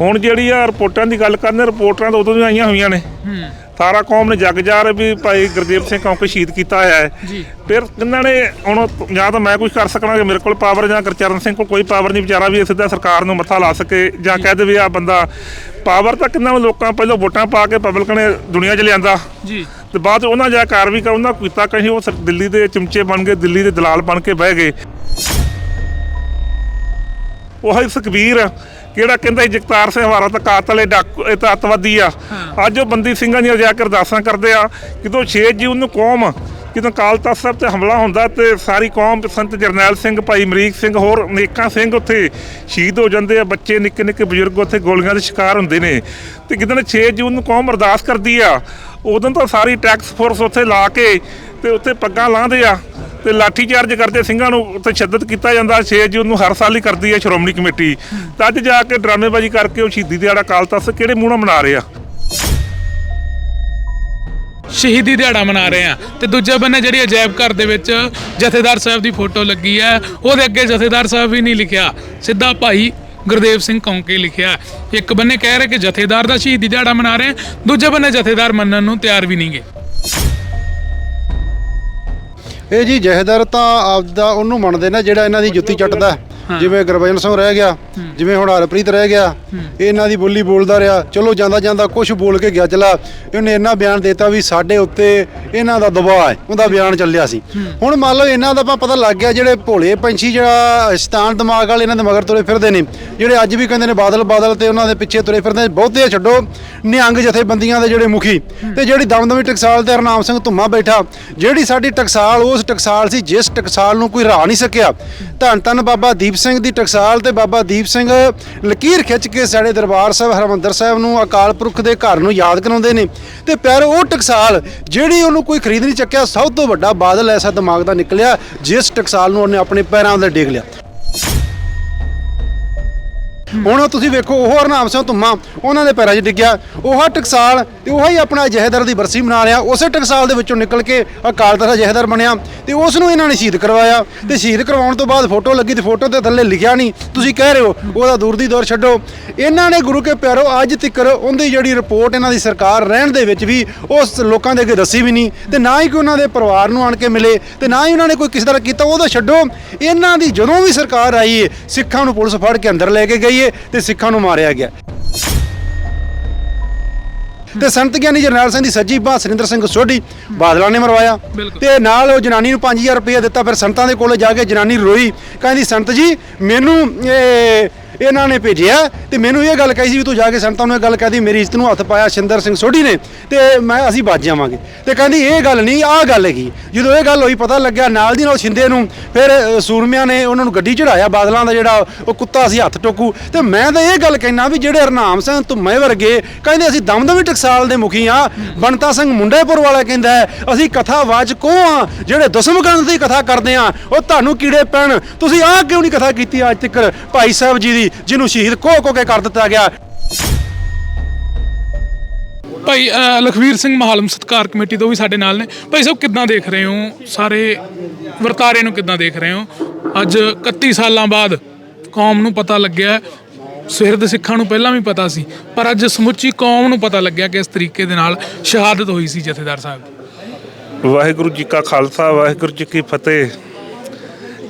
ਹੁਣ ਜਿਹੜੀ ਆ ਰਿਪੋਰਟਾਂ ਦੀ ਗੱਲ ਕਰਨੇ ਰਿਪੋਰਟਾਂ ਤਾਂ ਉਦੋਂ ਦੀਆਂ ਆਈਆਂ ਹੋਈਆਂ ਨੇ। ਹੂੰ। ਸਾਰਾ ਕੌਮ ਨੇ ਜੱਗ ਜਾਰ ਵੀ ਭਾਈ ਗੁਰਦੇਵ ਸਿੰਘ ਕੌਂਕੇ ਸ਼ਹੀਦ ਕੀਤਾ ਹੋਇਆ ਹੈ। ਜੀ। ਫਿਰ ਕਿੰਨਾਂ ਨੇ ਹੁਣ ਜਾਂ ਤਾਂ ਮੈਂ ਕੁਝ ਕਰ ਸਕਣਾ ਕਿ ਮੇਰੇ ਕੋਲ ਪਾਵਰ ਜਾਂ ਗੁਰਚਰਨ ਸਿੰਘ ਕੋਲ ਕੋਈ ਪਾਵਰ ਨਹੀਂ ਵਿਚਾਰਾ ਵੀ ਸਿੱਧਾ ਸਰਕਾਰ ਨੂੰ ਮੱਥਾ ਲਾ ਸਕੇ ਜਾਂ ਕਹਿ ਦੇਵੇ ਆ ਬੰਦਾ। ਪਾਵਰ ਤਾਂ ਕਿੰਨਾ ਲੋਕਾਂ ਪਹਿਲਾਂ ਵੋਟਾਂ ਪਾ ਕੇ ਪਬਲਿਕ ਨੇ ਦੁਨੀਆ 'ਚ ਲਿਆਂਦਾ। ਜੀ। ਤੇ ਬਾਅਦ ਉਹਨਾਂ ਜਾ ਕਰ ਉਹਨਾਂ ਕੀਤਾ ਕਹੀਂ ਉਹ ਦਿੱਲੀ ਦੇ ਚਮਚੇ ਬਣ ਗਏ ਦਿੱਲੀ ਦੇ ਦਲਾਲ ਬਣ ਕੇ ਬਹਿ ਗਏ। ਉਹ ਹੈ ਸੁਖਬੀਰ ਕਿਹੜਾ ਕਹਿੰਦਾ ਸੀ ਜਗਤਾਰ ਸਿੰਘ ਹਵਾਰਾ ਤਾਂ ਕਾਤਲ ਹੈ ਡਾਕੂ ਇਹ ਤਾਂ ਅੱਤਵਾਦੀ ਆ। ਅੱਜ ਉਹ ਬੰਦੀ ਸਿੰਘਾਂ ਦੀਆਂ ਜਾ ਕੇ ਅਰਦਾਸਾਂ ਕਰਦੇ ਆ ਕਿਦੋਂ 6 ਜੂਨ ਨੂੰ ਕੌਮ ਕਿਦੋਂ ਕਾਲ ਤਖਤ ਸਾਹਿਬ ਤੇ ਹਮਲਾ ਹੁੰਦਾ ਤੇ ਸਾਰੀ ਕੌਮ ਸੰਤ ਜਰਨੈਲ ਸਿੰਘ ਭਾਈ ਅਮਰੀਕ ਸਿੰਘ ਹੋਰ ਅਨੇਕਾਂ ਸਿੰਘ ਉੱਥੇ ਸ਼ਹੀਦ ਹੋ ਜਾਂਦੇ ਆ ਬੱਚੇ ਨਿੱਕੇ ਨਿੱਕੇ ਬਜ਼ੁਰਗ ਉੱਥੇ ਗੋਲੀਆਂ ਦੇ ਸ਼ਿਕਾਰ ਹੁੰਦੇ ਨੇ। ਤੇ ਕਿਦੋਂ 6 ਜੂਨ ਨੂੰ ਕੌਮ ਅਰਦਾਸ ਕਰਦੀ ਆ ਉਦੋਂ ਤਾਂ ਸਾਰੀ ਟੈਕਸ ਫੋਰਸ ਉੱਥੇ ਲਾ ਕੇ ਤੇ ਉੱਥੇ ਪੱਗਾਂ ਲਾਉਂਦੇ ਆ ਤੇ ਲਾਠੀ ਚਾਰਜ ਕਰਦੇ ਸਿੰਘਾਂ ਨੂੰ ਉੱਤੇ ਸ਼ੱਦਤ ਕੀਤਾ ਜਾਂਦਾ। 6 ਜੂਨ ਨੂੰ ਹਰ ਸਾਲ ਹੀ ਕਰਦੀ ਹੈ ਸ਼੍ਰੋਮਣੀ ਕਮੇਟੀ। ਤਾਂ ਅੱਜ ਜਾ ਕੇ ਡਰਾਮੇਬਾਜ਼ੀ ਕਰਕੇ ਉਹ ਸ਼ਹੀਦੀ ਦਿਹਾੜਾ ਕਾਲ ਤਖਤ ਕਿਹੜੇ ਮੂੰਹ ਨਾਲ ਮਨਾ ਰਹੇ ਆ? ਸ਼ਹੀਦੀ ਦਿਹਾੜਾ ਮਨਾ ਰਹੇ ਆ। ਤੇ ਦੂਜੇ ਬੰਨੇ ਜਿਹੜੀ ਅਜਾਇਬ ਘਰ ਦੇ ਵਿੱਚ ਜਥੇਦਾਰ ਸਾਹਿਬ ਦੀ ਫੋਟੋ ਲੱਗੀ ਹੈ, ਉਹਦੇ ਅੱਗੇ ਜਥੇਦਾਰ ਸਾਹਿਬ ਵੀ ਨਹੀਂ ਲਿਖਿਆ। ਸਿੱਧਾ ਭਾਈ ਗੁਰਦੇਵ ਸਿੰਘ ਕੌਂਕੇ ਲਿਖਿਆ ਇੱਕ ਬੰਨੇ ਕਹਿ ਰਹੇ ਕਿ ਜਥੇਦਾਰ ਦਾ ਸ਼ਹੀਦੀ ਦਿਹਾੜਾ ਮਨਾ ਰਹੇ ਦੂਜੇ ਬੰਨੇ ਜਥੇਦਾਰ ਮੰਨਣ ਨੂੰ ਤਿਆਰ ਵੀ ਨਹੀਂਗੇ ਇਹ ਜੀ ਜਹੇਦਾਰ ਤਾਂ ਆਪਦਾ ਉਹਨੂੰ ਮੰਨਦੇ ਨੇ ਜਿਹੜਾ ਇਹਨਾਂ ਦੀ ਜੁੱਤੀ ਚੱਟਦਾ ਜਿਵੇਂ ਗੁਰਬਚਨ ਸਿੰਘ ਰਹਿ ਗਿਆ ਜਿਵੇਂ ਹੁਣ ਹਰਪ੍ਰੀਤ ਰਹਿ ਗਿਆ ਇਹ ਇਹਨਾਂ ਦੀ ਬੋਲੀ ਬੋਲਦਾ ਰਿਹਾ। ਚਲੋ ਜਾਂਦਾ ਜਾਂਦਾ ਕੁਝ ਬੋਲ ਕੇ ਗਿਆ ਚਲਾ। ਇਹਨੇ ਇੰਨਾ ਬਿਆਨ ਦਿੱਤਾ ਵੀ ਸਾਡੇ ਉੱਤੇ ਇਹਨਾਂ ਦਾ ਦਬਾਅ ਹੈ ਉਹਦਾ ਬਿਆਨ ਚੱਲਿਆ ਸੀ। ਹੁਣ ਮੰਨ ਲਓ ਇਹਨਾਂ ਦਾ ਆਪਾਂ ਪਤਾ ਲੱਗ ਗਿਆ ਜਿਹੜੇ ਭੋਲੇ ਪੰਛੀ ਜਿਹੜਾ ਸ਼ੈਤਾਨ ਦਿਮਾਗ ਵਾਲੇ ਇਹਨਾਂ ਦੇ ਮਗਰ ਤੁਰੇ ਫਿਰਦੇ ਨੇ ਜਿਹੜੇ ਅੱਜ ਵੀ ਕਹਿੰਦੇ ਨੇ ਬਾਦਲ ਬਾਦਲ ਤੇ ਉਹਨਾਂ ਦੇ ਪਿੱਛੇ ਤੁਰੇ ਫਿਰਦੇ ਬਹੁਤੇ ਛੱਡੋ। ਨਿਹੰਗ ਜਥੇਬੰਦੀਆਂ ਦੇ ਜਿਹੜੇ ਮੁਖੀ ਤੇ ਜਿਹੜੀ ਦਮਦਮੀ ਟਕਸਾਲ ਤੇ ਹਰਨਾਮ ਸਿੰਘ ਧੁੰਮਾ ਬੈਠਾ ਜਿਹੜੀ ਸਾਡੀ ਟਕਸਾਲ ਉਸ ਟਕਸਾਲ ਸੀ ਜਿਸ ਟਕਸਾਲ ਨੂੰ ਕੋਈ ਹਰਾ ਨਹੀਂ ਸਕਿਆ। ਧੰਨ ਧੰਨ ਬਾਬਾ ਦੀਪ ਸਿੰਘ ਦੀ ਟਕਸਾਲ ਤੇ ਬਾਬਾ ਦੀਪ ਸਿੰਘ ਲਕੀਰ ਖਿੱਚ ਕੇ ਸਾਡੇ ਦਰਬਾਰ ਸਾਹਿਬ ਹਰਮੰਦਰ ਸਾਹਿਬ ਨੂੰ ਅਕਾਲ ਪੁਰਖ ਦੇ ਘਰ ਨੂੰ ਯਾਦ ਕਰਾਉਂਦੇ ਨੇ। ਤੇ ਪੈਰ ਉਹ ਟਕਸਾਲ ਜਿਹੜੀ ਉਹਨੂੰ ਕੋਈ ਖਰੀਦ ਨਹੀਂ ਚੱਕਿਆ, ਸਭ ਤੋਂ ਵੱਡਾ ਬਾਦਲ ਐਸਾ ਦਿਮਾਗ ਦਾ ਨਿਕਲਿਆ, ਜਿਸ ਟਕਸਾਲ ਨੂੰ ਉਹਨੇ ਆਪਣੇ ਪੈਰਾਂ ਦੇ ਡੇਗ ਲਿਆ। ਹੁਣ ਤੁਸੀਂ ਵੇਖੋ, ਉਹ ਹਰਨਾਮ ਸਿੰਘ ਧੁੰਮਾ, ਉਹਨਾਂ ਦੇ ਪੈਰਾਂ 'ਚ ਡਿੱਗਿਆ। ਉਹ ਟਕਸਾਲ ਤੇ ਉਹ ਹੀ ਆਪਣਾ ਜਹੇਦਾਰ ਦੀ ਬਰਸੀ ਮਨਾ ਰਿਹਾ। ਉਸੇ ਟਕਸਾਲ ਦੇ ਵਿੱਚੋਂ ਨਿਕਲ ਕੇ ਅਕਾਲ ਤਖਤ ਜਹੇਦਾਰ ਬਣਿਆ ਤੇ ਉਸ ਨੂੰ ਇਹਨਾਂ ਨੇ ਸ਼ਹੀਦ ਕਰਵਾਇਆ। ਤੇ ਸ਼ਹੀਦ ਕਰਵਾਉਣ ਤੋਂ ਬਾਅਦ ਫੋਟੋ ਲੱਗੀ ਤੇ ਫੋਟੋ ਤੇ ਥੱਲੇ ਲਿਖਿਆ ਨਹੀਂ। ਤੁਸੀਂ ਕਹਿ ਰਹੇ ਹੋ, ਉਹਦਾ ਦੂਰ ਦੀ ਦੌਰ ਛੱਡੋ। ਇਹਨਾਂ ਨੇ ਗੁਰੂ ਕੇ ਪਿਆਰੋ, ਅੱਜ ਤੱਕ ਉਹਦੀ ਜਿਹੜੀ ਰਿਪੋਰਟ ਇਹਨਾਂ ਦੀ ਸਰਕਾਰ ਰਹਿਣ ਦੇ ਵਿੱਚ ਵੀ ਉਸ ਲੋਕਾਂ ਦੇ ਅੱਗੇ ਦੱਸੀ ਵੀ ਨਹੀਂ। ਤੇ ਨਾ ਹੀ ਕੋਈ ਉਹਨਾਂ ਦੇ ਪਰਿਵਾਰ ਨੂੰ ਆਣ ਕੇ ਮਿਲੇ ਤੇ ਨਾ ਹੀ ਉਹਨਾਂ ਨੇ ਕੋਈ ਕਿਸੇ ਤਰ੍ਹਾਂ ਕੀਤਾ ਉਹਦਾ ਛੱਡੋ। ਇਹਨਾਂ ਦੀ ਜਦੋਂ ਵੀ ਸਰਕਾਰ ਆਈ ਹੈ ਸਿੱਖਾਂ ਨੂੰ ਪੁਲਿਸ ਫੜ ਕੇ ਅੰਦਰ ਲੈ ਕੇ ਗਈ। ਹੈ ਤੇ ਸਿੱਖਾਂ ਨੂੰ ਮਾਰਿਆ ਗਿਆ ਤੇ ਸੰਤ ਗਿਆਨੀ ਜਰਨੈਲ ਸਿੰਘ ਦੀ ਸੱਜੀ ਬਾਹ ਸਰਿੰਦਰ ਸਿੰਘ ਸੋਢੀ ਬਾਦਲਾਂ ਨੇ ਮਰਵਾਇਆ। ਤੇ ਨਾਲ ਉਹ ਜਨਾਨੀ ਨੂੰ 5000 ਰੁਪਏ ਦਿੱਤਾ ਫਿਰ ਸੰਤਾਂ ਦੇ ਕੋਲੇ ਜਾ ਕੇ ਜਨਾਨੀ ਰੋਈ ਕਹਿੰਦੀ ਸੰਤ ਜੀ ਮੈਨੂੰ ਇਹ ਇਹਨਾਂ ਨੇ ਭੇਜਿਆ ਤੇ ਮੈਨੂੰ ਇਹ ਗੱਲ ਕਹੀ ਸੀ ਵੀ ਤੂੰ ਜਾ ਕੇ ਸੰਤਾਂ ਨੂੰ ਇਹ ਗੱਲ ਕਹਦੀ, ਮੇਰੀ ਇੱਜ਼ਤ ਨੂੰ ਹੱਥ ਪਾਇਆ ਸ਼ਿੰਦਰ ਸਿੰਘ ਸੋਢੀ ਨੇ ਤੇ ਮੈਂ ਅਸੀਂ ਬਚ ਜਾਵਾਂਗੇ। ਤੇ ਕਹਿੰਦੀ ਇਹ ਗੱਲ ਨਹੀਂ, ਆਹ ਗੱਲ ਹੈਗੀ। ਜਦੋਂ ਇਹ ਗੱਲ ਹੋਈ ਪਤਾ ਲੱਗਿਆ ਨਾਲ ਦੀ ਨਾਲ ਸ਼ਿੰਦੇ ਨੂੰ ਫਿਰ ਸੂਰਮਿਆਂ ਨੇ ਉਹਨਾਂ ਨੂੰ ਗੱਡੀ ਚੜਾਇਆ ਬਾਦਲਾਂ ਦਾ ਜਿਹੜਾ ਉਹ ਕੁੱਤਾ ਸੀ ਹੱਥ ਟੋਕੂ। ਤੇ ਮੈਂ ਤਾਂ ਇਹ ਗੱਲ ਕਹਿਣਾ ਵੀ ਜਿਹੜੇ ਹਰਨਾਮ ਸਿੰਘ ਧੁੰਮੇ ਵਰਗੇ ਕਹਿੰਦੇ ਅਸੀਂ ਦਮਦਮੀ ਟਕਸਾਲ ਦੇ ਮੁਖੀ ਆ ਬਣਤਾ ਸਿੰਘ ਮੁੰਡੇਪੁਰ ਵਾਲਾ ਕਹਿੰਦਾ ਅਸੀਂ ਕਥਾਵਾਚਕ ਉਹ ਆ ਜਿਹੜੇ ਦਸਮਗੰਧ ਦੀ ਕਥਾ ਕਰਦੇ ਆ ਉਹ ਤੁਹਾਨੂੰ ਕੀੜੇ ਪੈਣ। ਤੁਸੀਂ ਆਹ ਕਿਉਂ ਨਹੀਂ ਕਥਾ ਕੀਤੀ ਅੱਜ ਤੱਕ? ਭਾਈ ਸਾਹਿਬ ਜੀ ਦੀ ਜਿਹਨੂੰ ਸ਼ਹੀਦ ਕੋਹ ਕੋ ਕੇ ਕਰ ਦਿੱਤਾ ਗਿਆ। ਭਾਈ ਅ, ਲਖਵੀਰ ਸਿੰਘ ਮਹਾਲਮ ਸਤਕਾਰ ਕਮੇਟੀ ਤੋਂ ਵੀ ਸਾਡੇ ਨਾਲ ਨੇ। ਭਾਈ ਸਾਹਿਬ ਕਿੱਦਾਂ ਦੇਖ ਰਹੇ ਹੋ? ਸਾਰੇ ਵਰਤਾਰੇ ਨੂੰ ਕਿੱਦਾਂ ਦੇਖ ਰਹੇ ਹੋ? ਅੱਜ 31 ਸਾਲਾਂ ਬਾਅਦ ਕੌਮ ਨੂੰ ਪਤਾ ਲੱਗਿਆ। ਸਿਰਦ ਸਿੱਖਾਂ ਨੂੰ ਪਹਿਲਾਂ ਵੀ ਪਤਾ ਸੀ ਪਰ ਅੱਜ ਸਮੁੱਚੀ ਕੌਮ ਨੂੰ ਪਤਾ ਲੱਗਿਆ ਕਿ ਇਸ ਤਰੀਕੇ ਦੇ ਨਾਲ ਸ਼ਹਾਦਤ ਹੋਈ ਸੀ ਜਥੇਦਾਰ ਸਾਹਿਬ ਵਾਹਿਗੁਰੂ ਜੀ ਕਾ ਖਾਲਸਾ ਵਾਹਿਗੁਰੂ ਜੀ ਕੀ ਫਤਿਹ।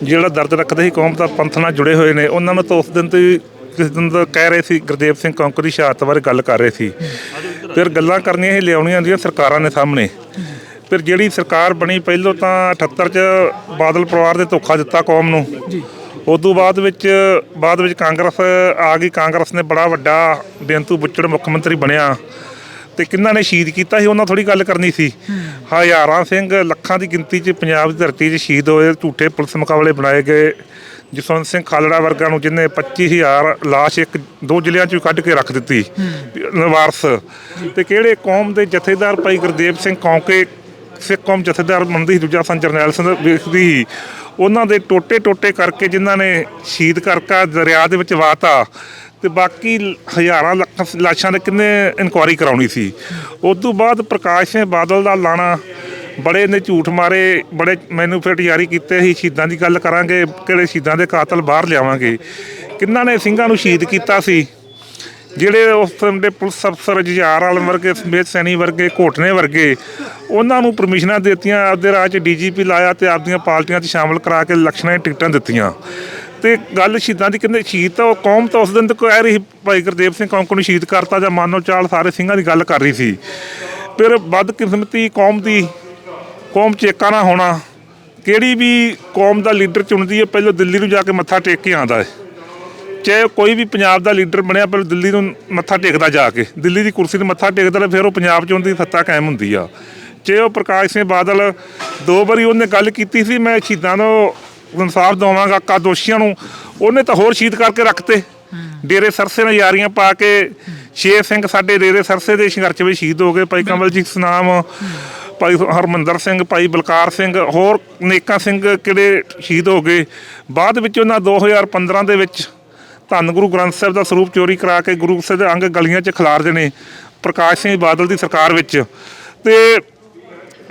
ਜਿਹੜਾ ਦਰਦ ਰੱਖਦੇ ਸੀ ਕੌਮ ਦਾ ਪੰਥ ਨਾਲ ਜੁੜੇ ਹੋਏ ਨੇ ਉਹਨਾਂ ਨੂੰ ਤਾਂ ਉਸ ਦਿਨ ਤੋਂ ਹੀ ਕਿਸ ਦਿਨ ਤੋਂ ਕਹਿ ਰਹੇ ਸੀ ਗੁਰਦੇਵ ਸਿੰਘ ਕੌਂਕਰ ਦੀ ਸ਼ਹਾਦਤ ਬਾਰੇ ਗੱਲ ਕਰ ਰਹੇ ਸੀ। ਫਿਰ ਗੱਲਾਂ ਕਰਨੀਆਂ ਹੀ ਲਿਆਉਣੀਆਂ ਹੁੰਦੀਆਂ ਸਰਕਾਰਾਂ ਨੇ ਸਾਹਮਣੇ। ਫਿਰ ਜਿਹੜੀ ਸਰਕਾਰ ਬਣੀ ਪਹਿਲੋਂ ਤਾਂ 78 ਚ ਬਾਦਲ ਪਰਿਵਾਰ ਦੇ ਧੋਖਾ ਦਿੱਤਾ ਕੌਮ ਨੂੰ। ਜੀ। ਉਦੋਂ ਬਾਅਦ ਵਿੱਚ ਬਾਅਦ ਵਿੱਚ ਕਾਂਗਰਸ ਆ ਗਈ ਕਾਂਗਰਸ ਨੇ ਬੜਾ ਵੱਡਾ ਬੇਅੰਤੂ ਬੁੱਚੜ ਮੁੱਖ ਮੰਤਰੀ ਬਣਿਆ। ਤੇ ਕਿੰਨਾਂ ਨੇ ਸ਼ਹੀਦ ਕੀਤਾ ਸੀ ਉਹਨਾਂ ਥੋੜੀ ਗੱਲ ਕਰਨੀ ਸੀ। ਹਜ਼ਾਰਾਂ ਸਿੰਘ ਲੱਖਾਂ ਦੀ ਗਿਣਤੀ 'ਚ ਪੰਜਾਬ ਦੀ ਧਰਤੀ 'ਚ ਸ਼ਹੀਦ ਹੋਏ ਝੂਠੇ ਪੁਲਿਸ ਮੁਕਾਬਲੇ ਬਣਾਏ ਗਏ। ਜਸਵੰਤ ਸਿੰਘ ਖਾਲੜਾ ਵਰਗਾ ਨੂੰ ਜਿਹਨੇ 25000 ਲਾਸ਼ ਇੱਕ ਦੋ ਜ਼ਿਲ੍ਹਿਆਂ 'ਚੋਂ ਕੱਢ ਕੇ ਰੱਖ ਦਿੱਤੀ। ਵਾਰਸ। ਤੇ ਕਿਹੜੇ ਕੌਮ ਦੇ ਜਥੇਦਾਰ ਭਾਈ ਗੁਰਦੇਵ ਸਿੰਘ ਕੌਂਕੇ ਸਿੱਖ ਕੌਮ ਜਥੇਦਾਰ ਮੰਨਦੀ ਸੀ, ਦੂਜਾ ਸੰਤ ਜਰਨੈਲ ਸਿੰਘ ਵੇਖਦੀ ਸੀ। ਉਹਨਾਂ ਦੇ ਟੋਟੇ ਟੋਟੇ ਕਰਕੇ ਜਿਨ੍ਹਾਂ ਨੇ ਸ਼ਹੀਦ ਕਰਕਾ ਦਰਿਆ ਦੇ ਵਿੱਚ ਵਾਤਾ ਤੇ ਬਾਕੀ ਹਜ਼ਾਰਾਂ ਲੱਖਾਂ ਲਾਸ਼ਾਂ ਦੇ ਕਿੰਨੇ ਇਨਕੁਆਰੀ ਕਰਾਉਣੀ ਸੀ। ਉਸ ਤੋਂ ਬਾਅਦ ਪ੍ਰਕਾਸ਼ ਸਿੰਘ ਬਾਦਲ ਦਾ ਲਾਣਾ, ਬੜੇ ਨੇ ਝੂਠ ਮਾਰੇ, ਬੜੇ ਮੈਨੂੰ ਫਿਰ ਜਾਰੀ ਕੀਤੇ ਸੀ ਸ਼ਹੀਦਾਂ ਦੀ ਗੱਲ ਕਰਾਂਗੇ, ਕਿਹੜੇ ਸ਼ਹੀਦਾਂ ਦੇ ਕਾਤਲ ਬਾਹਰ ਲਿਆਵਾਂਗੇ। ਕਿੰਨਾਂ ਨੇ ਸਿੰਘਾਂ ਨੂੰ ਸ਼ਹੀਦ ਕੀਤਾ ਸੀ? ਜਿਹੜੇ ਉਸ ਟਾਈਮ ਦੇ ਪੁਲਿਸ ਅਫਸਰ ਜਜਾਰ ਆਲਮ ਵਰਗੇ, ਸਮੇਤ ਸੈਣੀ ਵਰਗੇ ਘੋਟਨੇ ਵਰਗੇ, ਉਹਨਾਂ ਨੂੰ ਪਰਮਿਸ਼ਨਾਂ ਦਿੱਤੀਆਂ, ਆਪਦੇ ਰਾਜ 'ਚ ਡੀਜੀਪੀ ਲਾਇਆ ਤੇ ਆਪਦੀਆਂ ਪਾਰਟੀਆਂ 'ਚ ਸ਼ਾਮਲ ਕਰਾ ਕੇ ਇਲੈਕਸ਼ਨਾਂ ਦੀਆਂ ਟਿਕਟਾਂ ਦਿੱਤੀਆਂ। ਤੇ ਗੱਲ ਸ਼ਹੀਦਾਂ ਦੀ ਕਹਿੰਦੇ ਸ਼ਹੀਦ ਤਾਂ ਉਹ ਕੌਮ ਤਾਂ ਉਸ ਦਿਨ ਤੱਕ ਕਹਿ ਰਹੀ ਸੀ, ਭਾਈ ਗੁਰਦੇਵ ਸਿੰਘ ਕੌਂਕ ਨੂੰ ਸ਼ਹੀਦ ਕਰਤਾ ਜਾਂ ਮਾਨੋ ਚਾਲ ਸਾਰੇ ਸਿੰਘਾਂ ਦੀ ਗੱਲ ਕਰ ਰਹੀ ਸੀ। ਫਿਰ ਬਦਕਿਸਮਤੀ ਕੌਮ ਦੀ ਕੌਮ ਚੇਕਾ ਨਾ ਹੋਣਾ ਕਿਹੜੀ ਵੀ ਕੌਮ ਦਾ ਲੀਡਰ ਚੁਣਦੀ ਹੈ ਪਹਿਲਾਂ ਦਿੱਲੀ ਨੂੰ ਜਾ ਕੇ ਮੱਥਾ ਟੇਕ ਕੇ ਆਉਂਦਾ ਹੈ। ਚਾਹੇ ਕੋਈ ਵੀ ਪੰਜਾਬ ਦਾ ਲੀਡਰ ਬਣਿਆ ਪਰ ਦਿੱਲੀ ਨੂੰ ਮੱਥਾ ਟੇਕਦਾ ਜਾ ਕੇ। ਦਿੱਲੀ ਦੀ ਕੁਰਸੀ ਤੇ ਮੱਥਾ ਟੇਕਦਾ ਤੇ ਫਿਰ ਉਹ ਪੰਜਾਬ 'ਚ ਉਹਦੀ ਸੱਤਾ ਕਾਇਮ ਹੁੰਦੀ ਆ। ਚਾਹੇ ਉਹ ਪ੍ਰਕਾਸ਼ ਸਿੰਘ ਬਾਦਲ ਦੋ ਵਾਰੀ ਉਹਨੇ ਗੱਲ ਕੀਤੀ ਸੀ ਮੈਂ ਸ਼ਹੀਦਾਂ ਨੂੰ ਇਨਸਾਫ ਦਵਾਂਗਾ ਕਾ ਦੋਸ਼ੀਆਂ ਨੂੰ ਉਹਨੇ ਤਾਂ ਹੋਰ ਸ਼ਹੀਦ ਕਰਕੇ ਰੱਖਤੇ। ਡੇਰੇ ਸਰਸੇ ਨਾਲ ਯਾਰੀਆਂ ਪਾ ਕੇ ਸ਼ੇਰ ਸਿੰਘ ਸਾਡੇ ਡੇਰੇ ਸਰਸੇ ਦੇ ਸੰਘਰਸ਼ ਵਿੱਚ ਸ਼ਹੀਦ ਹੋ ਗਏ। ਭਾਈ ਕਮਲਜੀਤ ਸਨਾਮ ਭਾਈ ਹਰਮੰਦਰ ਸਿੰਘ ਭਾਈ ਬਲਕਾਰ ਸਿੰਘ ਹੋਰ ਨੇਕਾਂ ਸਿੰਘ ਕਿਹੜੇ ਸ਼ਹੀਦ ਹੋ ਗਏ। ਬਾਅਦ ਵਿੱਚ ਉਹਨਾਂ 2015 ਦੇ ਵਿੱਚ ਧੰਨ ਗੁਰੂ ਗ੍ਰੰਥ ਸਾਹਿਬ ਦਾ ਸਰੂਪ ਚੋਰੀ ਕਰਾ ਕੇ ਗੁਰੂ ਸਾਹਿਬ ਦੇ ਅੰਗ ਗਲੀਆਂ 'ਚ ਖਿਲਾਰਦੇ ਨੇ ਪ੍ਰਕਾਸ਼ ਸਿੰਘ ਬਾਦਲ ਦੀ ਸਰਕਾਰ ਵਿੱਚ। ਤੇ